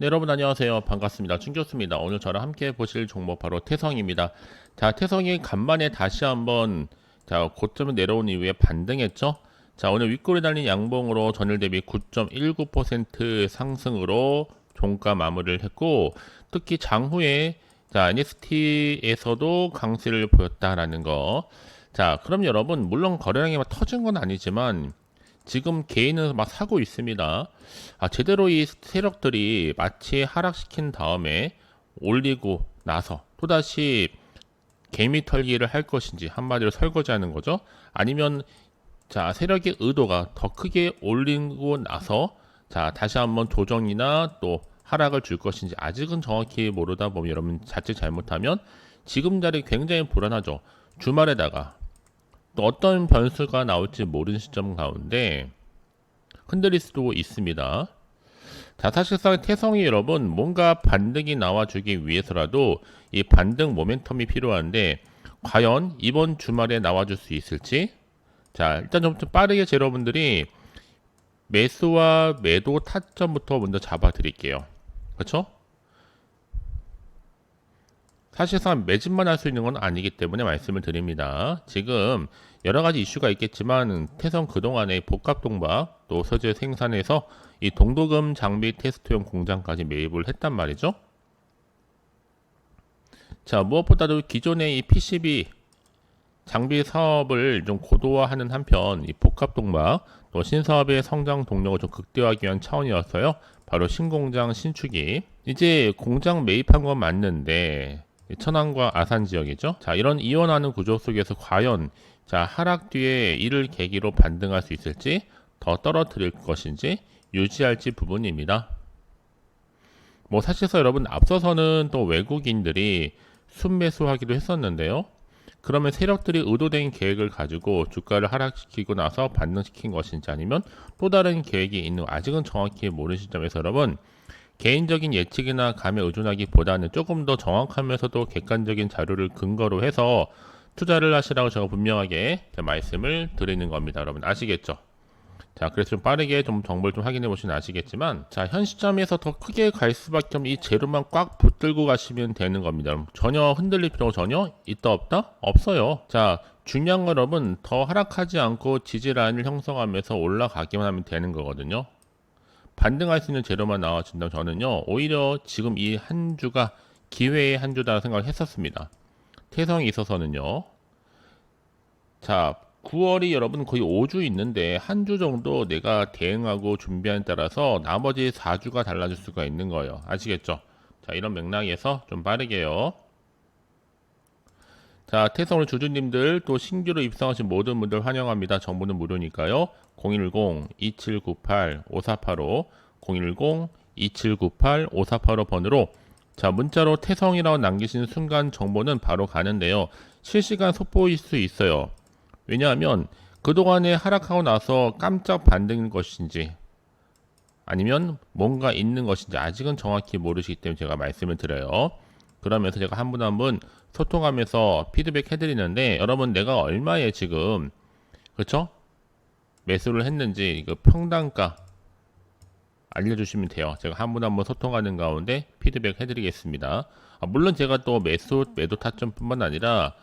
네, 여러분 안녕하세요. 반갑습니다. 충교수입니다. 오늘 저랑 함께 보실 종목 바로 태성입니다. 자, 태성이 간만에 다시 한번 자, 고점을 내려온 이후에 반등했죠. 자, 오늘 윗골이 달린 양봉으로 전일 대비 9.19% 상승으로 종가 마무리를 했고 특히 장후에 자, NST에서도 강세를 보였다라는 거. 자, 그럼 여러분 물론 거래량이 막 터진 건 아니지만 지금 개인은 막 사고 있습니다. 아, 제대로 이 세력들이 마치 하락시킨 다음에 올리고 나서 또다시 개미 털기를 할 것인지 한마디로 설거지하는 거죠. 아니면 자 세력의 의도가 더 크게 올리고 나서 자 다시 한번 조정이나 또 하락을 줄 것인지 아직은 정확히 모르다 보면 여러분 자칫 잘못하면 지금 자리 굉장히 불안하죠. 주말에다가 또 어떤 변수가 나올지 모르는 시점 가운데 흔들릴 수도 있습니다. 자, 사실상 태성이 여러분 뭔가 반등이 나와주기 위해서라도 이 반등 모멘텀이 필요한데 과연 이번 주말에 나와줄 수 있을지 자 일단 좀 빠르게 제 여러분들이 매수와 매도 타점부터 먼저 잡아 드릴게요 그렇죠? 사실상 매집만 할 수 있는 건 아니기 때문에 말씀을 드립니다. 지금 여러 가지 이슈가 있겠지만 태성 그동안의 복합 동박 또 서재 생산에서 이 동도금 장비 테스트용 공장까지 매입을 했단 말이죠. 자, 무엇보다도 기존의 이 PCB 장비 사업을 좀 고도화하는 한편 이 복합 동박 또 신사업의 성장 동력을 좀 극대화하기 위한 차원이었어요. 바로 신공장 신축이 이제 공장 매입한 건 맞는데 천안과 아산 지역이죠. 자, 이런 이원하는 구조 속에서 과연 자, 하락 뒤에 이를 계기로 반등할 수 있을지 더 떨어뜨릴 것인지 유지할지 부분입니다. 뭐 사실상 여러분 앞서서는 또 외국인들이 순매수하기도 했었는데요. 그러면 세력들이 의도된 계획을 가지고 주가를 하락시키고 나서 반등시킨 것인지 아니면 또 다른 계획이 있는 아직은 정확히 모르는 시점에서 여러분 개인적인 예측이나 감에 의존하기보다는 조금 더 정확하면서도 객관적인 자료를 근거로 해서 투자를 하시라고 제가 분명하게 말씀을 드리는 겁니다. 여러분 아시겠죠? 자, 그래서 좀 빠르게 좀 정보를 좀 확인해 보시면 아시겠지만, 자, 현 시점에서 더 크게 갈 수밖에 없는 이 재료만 꽉 붙들고 가시면 되는 겁니다. 전혀 흔들릴 필요가 전혀 있다 없다? 없어요. 자, 중요한 건 여러분, 더 하락하지 않고 지지 라인을 형성하면서 올라가기만 하면 되는 거거든요. 반등할 수 있는 재료만 나와준다면 저는요, 오히려 지금 이 한 주가 기회의 한 주다 생각을 했었습니다. 태성이 있어서는요. 자, 9월이 여러분 거의 5주 있는데 한 주 정도 내가 대응하고 준비하는 따라서 나머지 4주가 달라질 수가 있는 거예요. 아시겠죠? 자, 이런 맥락에서 좀 빠르게요. 자, 태성을 주주님들 또 신규로 입성하신 모든 분들 환영합니다. 정보는 무료니까요. 010-2798-5485 010-2798-5485 번으로 자, 문자로 태성이라고 남기시는 순간 정보는 바로 가는데요. 실시간 속보일 수 있어요. 왜냐하면 그동안에 하락하고 나서 깜짝 반등인 것인지 아니면 뭔가 있는 것인지 아직은 정확히 모르시기 때문에 제가 말씀을 드려요. 그러면서 제가 한 분 한 분 소통하면서 피드백 해드리는데 여러분 내가 얼마에 지금 그렇죠? 매수를 했는지 이거 평단가 알려주시면 돼요. 제가 한 분 한 분 소통하는 가운데 피드백 해드리겠습니다. 아, 물론 제가 또 매수 매도 타점뿐만 아니라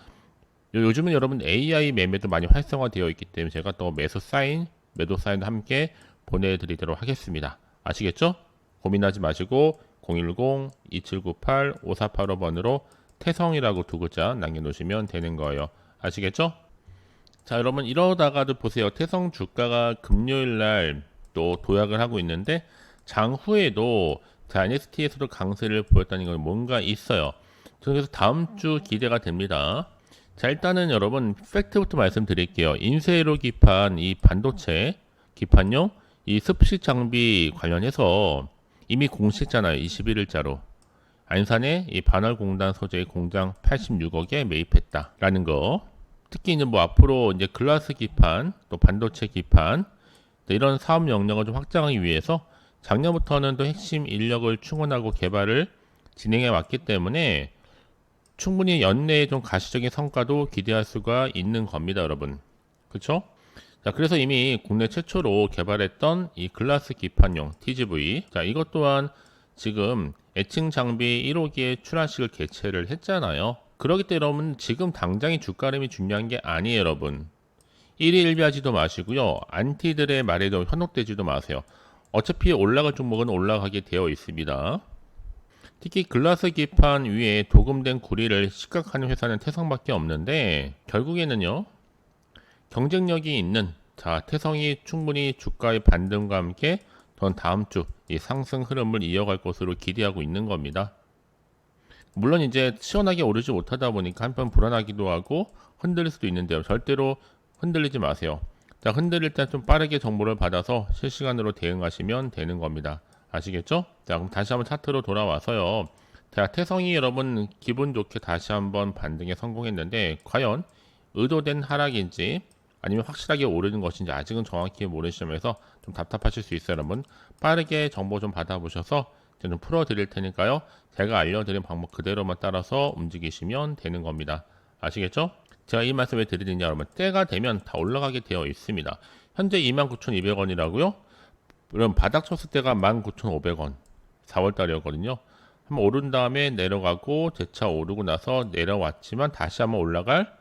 요즘은 여러분 AI 매매도 많이 활성화되어 있기 때문에 제가 또 매수 사인, 매도 사인 함께 보내드리도록 하겠습니다. 아시겠죠? 고민하지 마시고 010-2798-5485번으로 태성이라고 두 글자 남겨놓으시면 되는 거예요. 아시겠죠? 자, 여러분 이러다가도 보세요. 태성 주가가 금요일 날 또 도약을 하고 있는데 장후에도 자, NST에서도 강세를 보였다는 건 뭔가 있어요. 그래서 다음 주 기대가 됩니다. 자, 일단은 여러분 팩트부터 말씀드릴게요. 인쇄로 기판 이 반도체 기판용 이 습식 장비 관련해서 이미 공시했잖아요. 21일자로. 안산에 이 반월공단 소재의 공장 86억에 매입했다라는 거. 특히 이제 뭐 앞으로 이제 글라스 기판 또 반도체 기판 이런 사업 영역을 좀 확장하기 위해서 작년부터는 또 핵심 인력을 충원하고 개발을 진행해 왔기 때문에 충분히 연내에 좀 가시적인 성과도 기대할 수가 있는 겁니다, 여러분. 그렇죠? 자, 그래서 이미 국내 최초로 개발했던 이 글라스 기판용 TGV. 자, 이것 또한 지금 애칭 장비 1호기에 출하식을 개최를 했잖아요. 그러기 때문에 여러분 지금 당장의 주가름이 중요한 게 아니에요, 여러분. 1위 1비하지도 마시고요. 안티들의 말에도 현혹되지도 마세요. 어차피 올라갈 종목은 올라가게 되어 있습니다. 특히 글라스 기판 위에 도금된 구리를 시각하는 회사는 태성밖에 없는데 결국에는요 경쟁력이 있는 자 태성이 충분히 주가의 반등과 함께 전 다음 주 이 상승 흐름을 이어갈 것으로 기대하고 있는 겁니다. 물론 이제 시원하게 오르지 못하다 보니까 한편 불안하기도 하고 흔들릴 수도 있는데요. 절대로 흔들리지 마세요. 자, 흔들릴 때 좀 빠르게 정보를 받아서 실시간으로 대응하시면 되는 겁니다. 아시겠죠? 자, 그럼 다시 한번 차트로 돌아와서요. 자, 태성이 여러분 기분 좋게 다시 한번 반등에 성공했는데 과연 의도된 하락인지 아니면 확실하게 오르는 것인지 아직은 정확히 모르는 시점에서 좀 답답하실 수 있어요, 여러분. 빠르게 정보 좀 받아보셔서 좀 풀어드릴 테니까요. 제가 알려드린 방법 그대로만 따라서 움직이시면 되는 겁니다. 아시겠죠? 제가 이 말씀을 드리느냐, 여러분. 때가 되면 다 올라가게 되어 있습니다. 현재 29,200원이라고요? 그럼 바닥 쳤을 때가 19,500원. 4월달이었거든요. 한번 오른 다음에 내려가고 재차 오르고 나서 내려왔지만 다시 한번 올라갈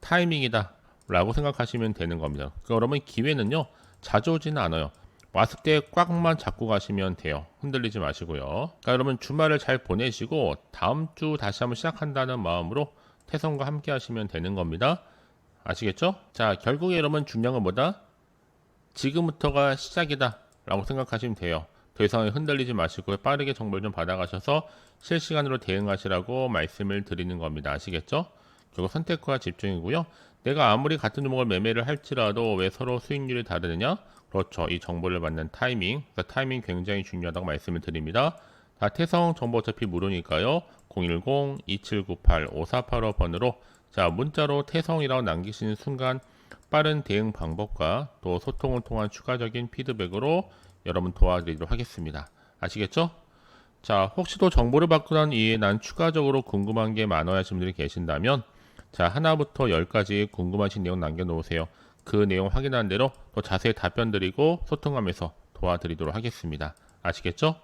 타이밍이다. 라고 생각하시면 되는 겁니다. 여러분 기회는요 자주 오지는 않아요. 왔을 때 꽉만 잡고 가시면 돼요. 흔들리지 마시고요. 그러니까 여러분 주말을 잘 보내시고 다음 주 다시 한번 시작한다는 마음으로 태성과 함께 하시면 되는 겁니다. 아시겠죠? 자 결국에 여러분 중요한 건 뭐다? 지금부터가 시작이다 라고 생각하시면 돼요. 더 이상 흔들리지 마시고 빠르게 정보를 좀 받아가셔서 실시간으로 대응하시라고 말씀을 드리는 겁니다. 아시겠죠? 결국 선택과 집중이고요. 내가 아무리 같은 종목을 매매를 할지라도 왜 서로 수익률이 다르느냐? 그렇죠. 이 정보를 받는 타이밍. 그러니까 타이밍 굉장히 중요하다고 말씀을 드립니다. 자, 태성 정보 어차피 무료니까요. 010-2798-5485번으로 자, 문자로 태성이라고 남기시는 순간 빠른 대응 방법과 또 소통을 통한 추가적인 피드백으로 여러분 도와드리도록 하겠습니다. 아시겠죠? 자, 혹시 또 정보를 받고 난 이후에 난 추가적으로 궁금한 게 많아야 하시는 분들이 계신다면 자, 하나부터 열까지 궁금하신 내용 남겨놓으세요. 그 내용 확인한 대로 또 자세히 답변 드리고 소통하면서 도와드리도록 하겠습니다. 아시겠죠?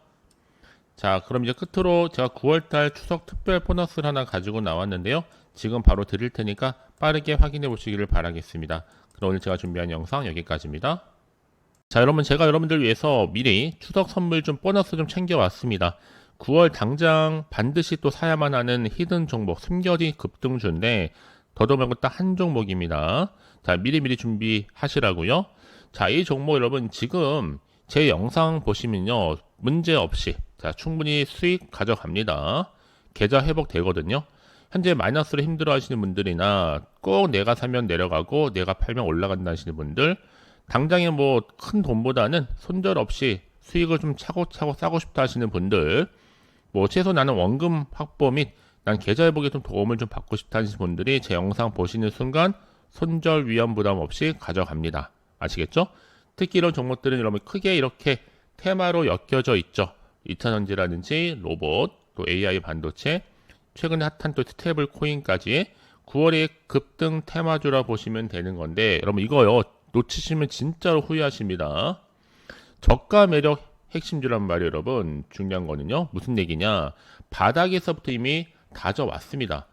자, 그럼 이제 끝으로 제가 9월달 추석 특별 보너스를 하나 가지고 나왔는데요. 지금 바로 드릴 테니까 빠르게 확인해 보시기를 바라겠습니다. 그럼 오늘 제가 준비한 영상 여기까지입니다. 자, 여러분 제가 여러분들 위해서 미리 추석 선물 좀 보너스 좀 챙겨왔습니다. 9월 당장 반드시 또 사야만 하는 히든 종목 숨겨진 급등주인데 더더 말고 딱 한 종목입니다. 자, 미리미리 준비하시라고요. 자, 이 종목 여러분 지금 제 영상 보시면요. 문제 없이 자, 충분히 수익 가져갑니다. 계좌 회복 되거든요. 현재 마이너스로 힘들어 하시는 분들이나 꼭 내가 사면 내려가고 내가 팔면 올라간다 하시는 분들 당장에 뭐 큰 돈보다는 손절 없이 수익을 좀 차고차고 싸고 싶다 하시는 분들 뭐 최소 나는 원금 확보 및 난 계좌 회복에 좀 도움을 좀 받고 싶다 하시는 분들이 제 영상 보시는 순간 손절 위험 부담 없이 가져갑니다. 아시겠죠? 특히 이런 종목들은 여러분 크게 이렇게 테마로 엮여져 있죠. 2차전지라든지 로봇, 또 AI 반도체, 최근에 핫한 또 스테이블 코인까지 9월에 급등 테마주라 보시면 되는 건데 여러분 이거요 놓치시면 진짜로 후회하십니다. 저가 매력 핵심주란 말이에요, 여러분. 중요한 거는요. 무슨 얘기냐? 바닥에서부터 이미 다져왔습니다.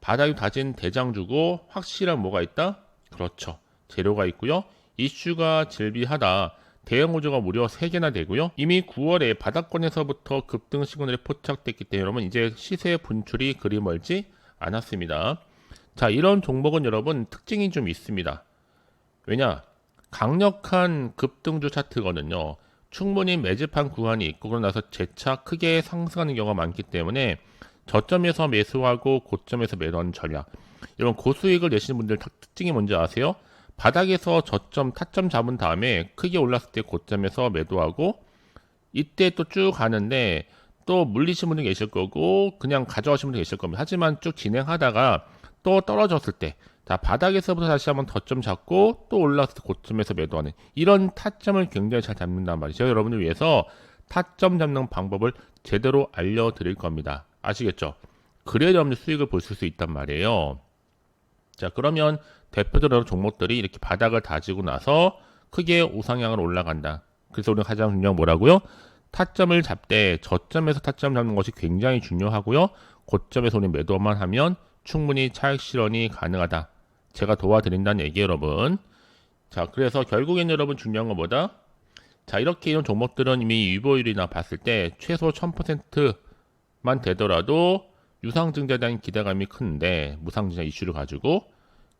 바닥이 다진 대장주고 확실한 뭐가 있다? 그렇죠. 재료가 있고요. 이슈가 질비하다. 대형 우주가 무려 3개나 되고요. 이미 9월에 바닥권에서부터 급등 시그널이 포착됐기 때문에 여러분 이제 시세 분출이 그리 멀지 않았습니다. 자, 이런 종목은 여러분 특징이 좀 있습니다. 왜냐? 강력한 급등주 차트거든요. 충분히 매집한 구간이 있고 그러고 나서 재차 크게 상승하는 경우가 많기 때문에 저점에서 매수하고 고점에서 매도하는 전략. 이런 고수익을 내시는 분들 특징이 뭔지 아세요? 바닥에서 저점, 타점 잡은 다음에 크게 올랐을 때 고점에서 매도하고 이때 또 쭉 가는데 또 물리신 분들 계실 거고 그냥 가져가신 분들 계실 겁니다. 하지만 쭉 진행하다가 또 떨어졌을 때 자, 바닥에서부터 다시 한번 덧점 잡고 또때 고점에서 매도하는 이런 타점을 굉장히 잘 잡는단 말이죠. 여러분을 위해서 타점 잡는 방법을 제대로 알려드릴 겁니다. 아시겠죠? 그래야 여러분들 수익을 보실 수 있단 말이에요. 자, 그러면 대표적으로 종목들이 이렇게 바닥을 다지고 나서 크게 우상향으로 올라간다. 그래서 우리가 가장 중요한 뭐라고요? 타점을 잡되 저점에서 타점 잡는 것이 굉장히 중요하고요. 고점에서 우리 매도만 하면 충분히 차익 실현이 가능하다. 제가 도와드린다는 얘기 여러분. 자, 그래서 결국엔 여러분 중요한 것보다 자, 이렇게 이런 종목들은 이미 유보율이나 봤을 때 최소 1000%만 되더라도 유상증자에 대한 기대감이 큰데 무상증자 이슈를 가지고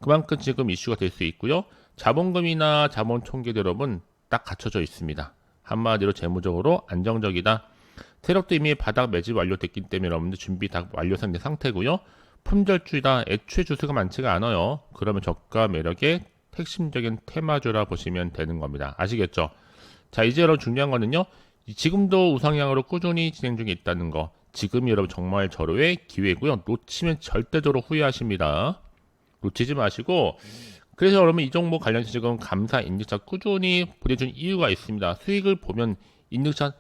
그만큼 지금 이슈가 될 수 있고요. 자본금이나 자본 총계도 여러분 딱 갖춰져 있습니다. 한마디로 재무적으로 안정적이다. 세력도 이미 바닥 매집 완료됐기 때문에 여러분들 준비 다 완료된 상태고요. 품절주이다. 애초에 주수가 많지가 않아요. 그러면 저가 매력의 핵심적인 테마주라 보시면 되는 겁니다. 아시겠죠? 자, 이제 여러분 중요한 거는요. 지금도 우상향으로 꾸준히 진행 중에 있다는 거. 지금이 여러분 정말 절호의 기회고요. 놓치면 절대적으로 후회하십니다. 놓치지 마시고 그래서 여러분 이 종목 관련해서 지금 감사 인증차 꾸준히 보내준 이유가 있습니다. 수익을 보면 인증차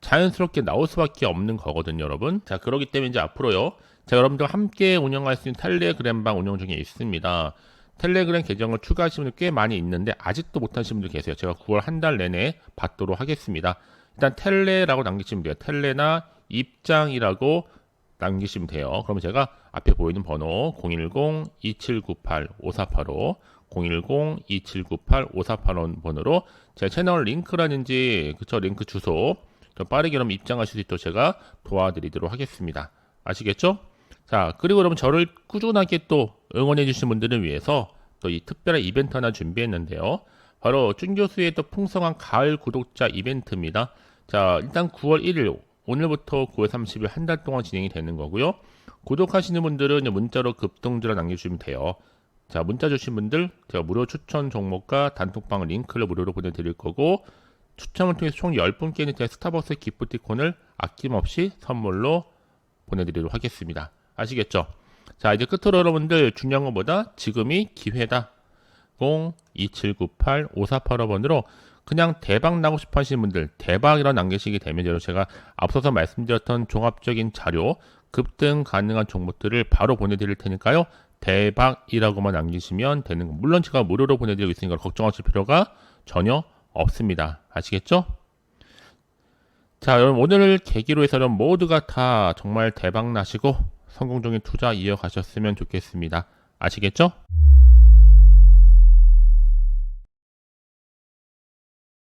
자연스럽게 나올 수밖에 없는 거거든요, 여러분. 자, 그러기 때문에 이제 앞으로요. 자, 여러분들 함께 운영할 수 있는 텔레그램방 운영 중에 있습니다. 텔레그램 계정을 추가하시는 분들 꽤 많이 있는데 아직도 못하신 분들 계세요. 제가 9월 한 달 내내 받도록 하겠습니다. 일단 텔레라고 남기시면 돼요. 텔레나 입장이라고 남기시면 돼요. 그러면 제가 앞에 보이는 번호 010-2798-5485 010-2798-5485 번호로 제 채널 링크라든지 그쵸 링크 주소 좀 빠르게 그럼 입장하실 수 있도록 제가 도와드리도록 하겠습니다. 아시겠죠? 자 그리고 여러분 저를 꾸준하게 또 응원해 주신 분들을 위해서 또 이 특별한 이벤트 하나 준비했는데요. 바로 준 교수의 또 풍성한 가을 구독자 이벤트입니다. 자 일단 9월 1일 오늘부터 9월 30일 한 달 동안 진행이 되는 거고요. 구독하시는 분들은 문자로 급등주라 남겨주시면 돼요. 자, 문자 주신 분들 제가 무료 추천 종목과 단톡방 링크를 무료로 보내드릴 거고 추첨을 통해서 총 10분께는 제 스타벅스 기프티콘을 아낌없이 선물로 보내드리도록 하겠습니다. 아시겠죠? 자, 이제 끝으로 여러분들 중요한 것보다 지금이 기회다. 02798-5485번으로 그냥 대박 나고 싶어 하시는 분들 대박이라고 남기시게 되면 제가 앞서서 말씀드렸던 종합적인 자료 급등 가능한 종목들을 바로 보내드릴 테니까요 대박이라고만 남기시면 되는 거 물론 제가 무료로 보내드리고 있으니까 걱정하실 필요가 전혀 없습니다 아시겠죠? 자 여러분 오늘을 계기로 해서 여러분 모두가 다 정말 대박 나시고 성공적인 투자 이어가셨으면 좋겠습니다 아시겠죠?